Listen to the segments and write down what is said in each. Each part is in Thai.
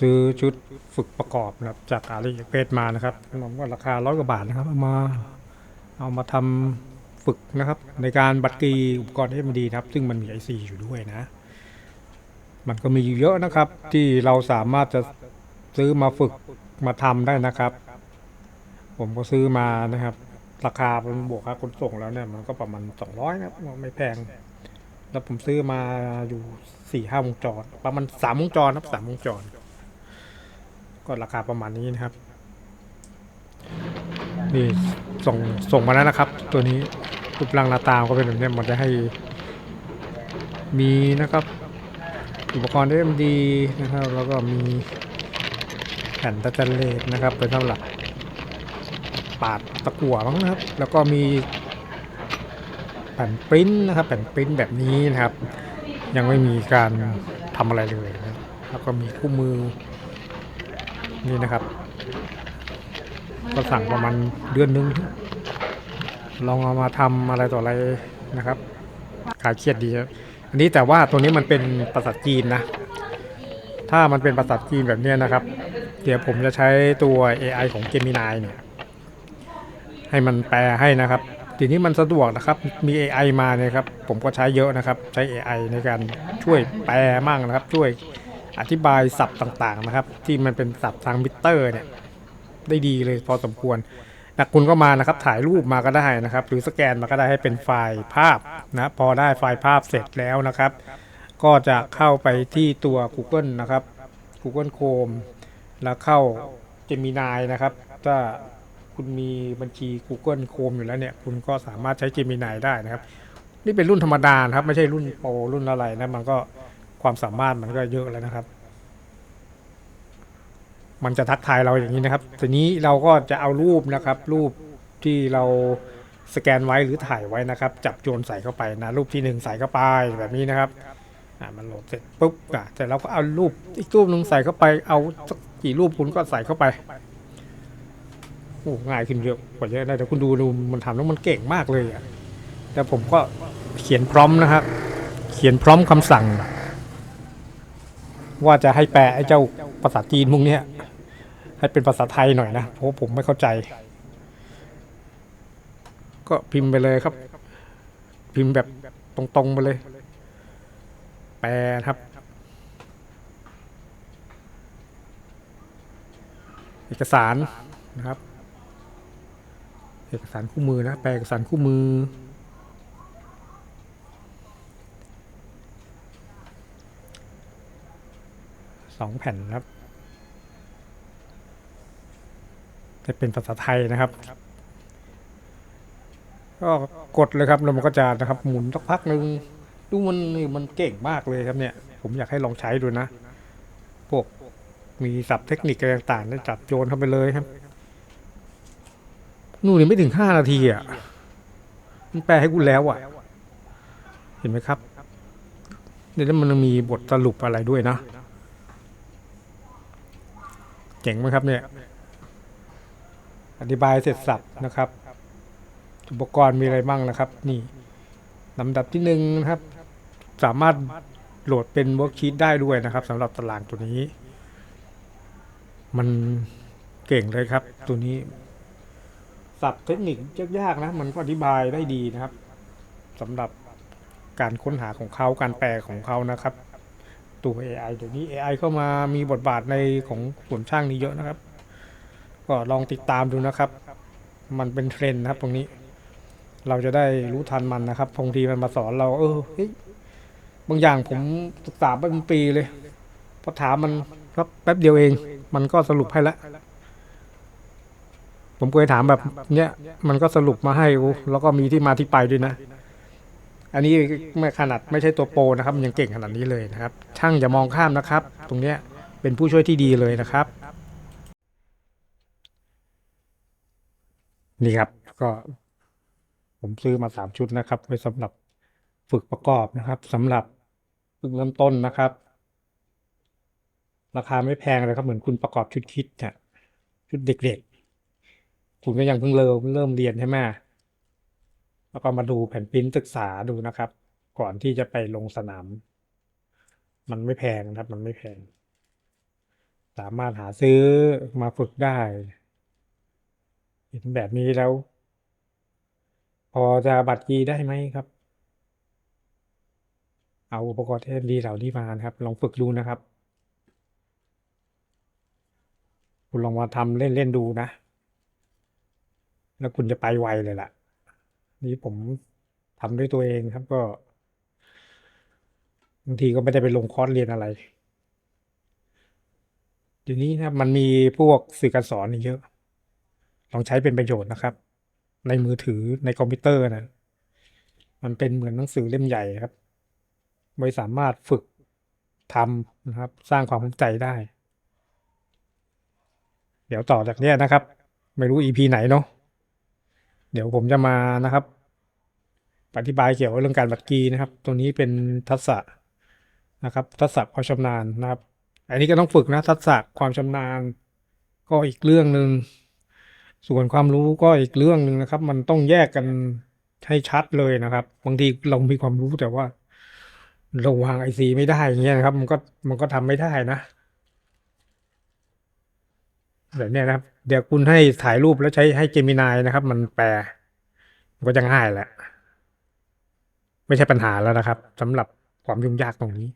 ซื้อชุดฝึกประกอบนะครับ จากอาลีเปมานะครับผมว่าราคาร้อยกว่าบาทนะครับเอามาเอามาทำฝึกนะครับ ในการบัตรกีอุปกรณ์เอ็มดีนะครับ ซึ่งมันมีไอซีอยู่ด้วยนะ มันก็มีอยู่เยอะนะครับ ที่เราสามารถจะซื้อมาฝึกมาทำได้นะครับ ผมก็ซื้อมานะครับ ราคาเป็นบวกค่าขนส่งแล้วเนี่ยมันก็ประมาณสองร้อยนะครับไม่แพงแล้วผมซื้อมาอยู่สี่ห้าวงจร ประมาณสามวงจรครับสามวงจร ก็ราคาประมาณนี้นะครับ นี่ส่งส่งมาแล้วนะครับ ตัวนี้รูปร่างหน้าตาก็เป็นแบบนี้มันจะให้มีนะครับ อุปกรณ์เอ็มดีนะครับ แล้วก็มีแผ่นตะจันเลสนะครับเป็นสำหรับปาดตะกั่วมั้งนะครับ แล้วก็มีแผ่นปริ้นนะครับ แผ่นปริ้นแบบนี้นะครับ ยังไม่มีการทำอะไรเลยนะแล้วก็มีคู่มือ นี่นะครับ ก็สั่งประมาณเดือนนึง ลองเอามาทำอะไรต่ออะไรนะครับขายเครียดดีครับอันนี้แต่ว่าตัวนี้มันเป็นภาษาจีนนะ ถ้ามันเป็นภาษาจีนแบบนี้นะครับ เดี๋ยวผมจะใช้ตัว AI ของ Gemini เนี่ย ให้มันแปลให้นะครับทีนี้มันสะดวกนะครับ มี AI มาเนี่ยครับ ผมก็ใช้เยอะนะครับ ใช้ AI ในการช่วยแปลมั่งนะครับ ช่วย อธิบายศัพท์ต่างๆนะครับ ที่มันเป็นศัพท์ทางมิเตอร์เนี่ยได้ดีเลยพอสมควรนะคุณก็มานะครับถ่ายรูปมาก็ได้นะครับ หรือสแกนมาก็ได้ให้เป็นไฟล์ภาพนะพอได้ไฟล์ภาพเสร็จแล้วนะครับ ก็จะเข้าไปที่ตัว Google นะครับ Google Chrome แล้วเข้า Gemini นะครับ ถ้าคุณมีบัญชี Google Chrome อยู่แล้วเนี่ย คุณก็สามารถใช้ Gemini ได้นะครับ นี่เป็นรุ่นธรรมดานครับ ไม่ใช่รุ่นโปรรุ่นอะไรนะ มันก็ ความสามารถมันก็เยอะแล้วนะครับ มันจะทักทายเราอย่างนี้นะครับ ทีนี้เราก็จะเอารูปนะครับ รูปที่เราสแกนไว้หรือถ่ายไว้นะครับ จับโยนใส่เข้าไปนะ รูปที่หนึ่งใส่เข้าไปแบบนี้นะครับอ่ามันโหลดเสร็จปุ๊บอะแต่เราก็เอารูปอีกรูปหนึ่งใส่เข้าไปเอาสักกี่รูปคุณก็ใส่เข้าไปโอ้ง่ายขึ้นเยอะกว่าเยอะนะแต่คุณดูดูมันทำแล้วมันเก่งมากเลยอะแต่ผมก็เขียนพร้อมนะครับ เขียนพร้อมคำสั่ง ว่าจะให้แปลไอ้เจ้าภาษาจีนพวกเนี้ยให้เป็นภาษาไทยหน่อยนะเพราะผมไม่เข้าใจ ก็พิมพ์ไปเลยครับ พิมพ์แบบตรงๆไปเลย แปลครับ เอกสารนะครับ เอกสารคู่มือนะแปลเอกสารคู่มือ สองแผ่นนะครับ จะเป็นภาษาไทยนะครับ ก็กดเลยครับแล้วมันก็จะนะครับหมุนสักพักหนึ่งดูมันนี่มันเก่งมากเลยครับเนี่ย ผมอยากให้ลองใช้ดูนะพวกมีศัพท์เทคนิคอะไรต่างๆได้จับโยนเข้าไปเลยครับนู่นนี่ไม่ถึงห้านาทีอะมันแปลให้กูแล้วอะ เห็นไหมครับเนี่ยวมันมีบทสรุปอะไรด้วยนะ จ๋งไหมครับเนี่ยอธิบายเสร็จสับนะครับ อุปกรณ์มีอะไรบ้างนะครับ นี่ลำดับที่หนึ่งนะครับ สามารถโหลดเป็นเวิร์กชีตได้ด้วยนะครับสำหรับตารางตัวนี้ มันเก่งเลยครับ ตัวนี้ศัพท์เทคนิคยากๆนะ มันก็อธิบายได้ดีนะครับสำหรับการค้นหาของเขาการแปลของเขานะครับ ตัว AI เดี๋ยวนี้ AI เข้ามามีบทบาทในของส่วนช่างนี้เยอะนะครับ ก็ลองติดตามดูนะครับ มันเป็นเทรนด์นะครับตรงนี้ เราจะได้รู้ทันมันนะครับบางทีมันมาสอนเรา เออเฮ้ยบางอย่างผมศึกษาไปเป็นปีเลยพอถามมันก็แป๊บเดียวเอง มันก็สรุปให้ล้วผมเคยถามแบบ เนี้ยมันก็สรุปมาให้แล้วก็มีที่มาที่ไปด้วยนะ อันนี้ไม่ขนาดไม่ใช่ตัวโปรนะครับมันยังเก่งขนาดนี้เลยนะครับ ช่างอย่ามองข้ามนะครับ ตรงเนี้ยเป็นผู้ช่วยที่ดีเลยนะครับ นี่ครับก็ผมซื้อมาสามชุดนะครับไว้สำหรับฝึกประกอบนะครับสำหรับฝึกเริ่มต้นนะครับ ราคาไม่แพงเลยครับเหมือนคุณประกอบชุดคิดเนี่ยชุดเด็กๆ คุณก็ยังเพิ่งเริ่มเริ่มเรียนใช่ไหม แล้วก็มาดูแผ่นปริ้นศึกษาดูนะครับ ก่อนที่จะไปลงสนาม มันไม่แพงนะครับ มันไม่แพง สามารถหาซื้อมาฝึกได้เห็นแบบนี้แล้ว พอจะบัตรกีได้ไหมครับ เอาอุปกรณ์เทศดีเหล่านี้มาครับ ลองฝึกดูนะครับ คุณลองมาทำเล่นๆดูนะ แล้วคุณจะไปไวเลยล่ะ นี่ผมทำด้วยตัวเองครับก็บางทีก็ไม่ได้ไปลงคอร์สเรียนอะไรเดี๋ยวนี้นะมันมีพวกสื่อการสอนเยอะ ลองใช้เป็นประโยชน์นะครับ ในมือถือในคอมพิวเตอร์นะมันเป็นเหมือนหนังสือเล่มใหญ่ครับไม่สามารถฝึกทำนะครับ สร้างความเข้าใจได้ เดี๋ยวต่อจากนี้นะครับ ไม่รู้ EP ไหนเนาะ เดี๋ยวผมจะมานะครับอธิบายเกี่ยวกับเรื่องการบัดกีนะครับ ตัวนี้เป็นทักษะนะครับ ทักษะความชำนาญนะครับ อันนี้ก็ต้องฝึกนะทักษะความชำนาญ ก็อีกเรื่องหนึ่งส่วนความรู้ก็อีกเรื่องหนึ่งนะครับ มันต้องแยกกันให้ชัดเลยนะครับ บางทีเรามีความรู้แต่ว่าเราวางไอซีไม่ได้อย่างเงี้ยนะครับ มันก็มันก็ทำไม่ได้นะ แบบนี้นะครับ เดี๋ยวคุณให้ถ่ายรูปแล้วใช้ให้เจมินายนะครับ มันแปลมันก็จะง่ายแหละ ไม่ใช่ปัญหาแล้วนะครับสำหรับความยุ่งยากตรงนี้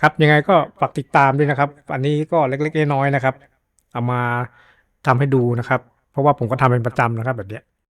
ครับ ยังไงก็ฝากติดตามด้วยนะครับ อันนี้ก็เล็กๆน้อยๆนะครับ เอามาทำให้ดูนะครับ เพราะว่าผมก็ทำเป็นประจำนะครับ แบบเนี้ย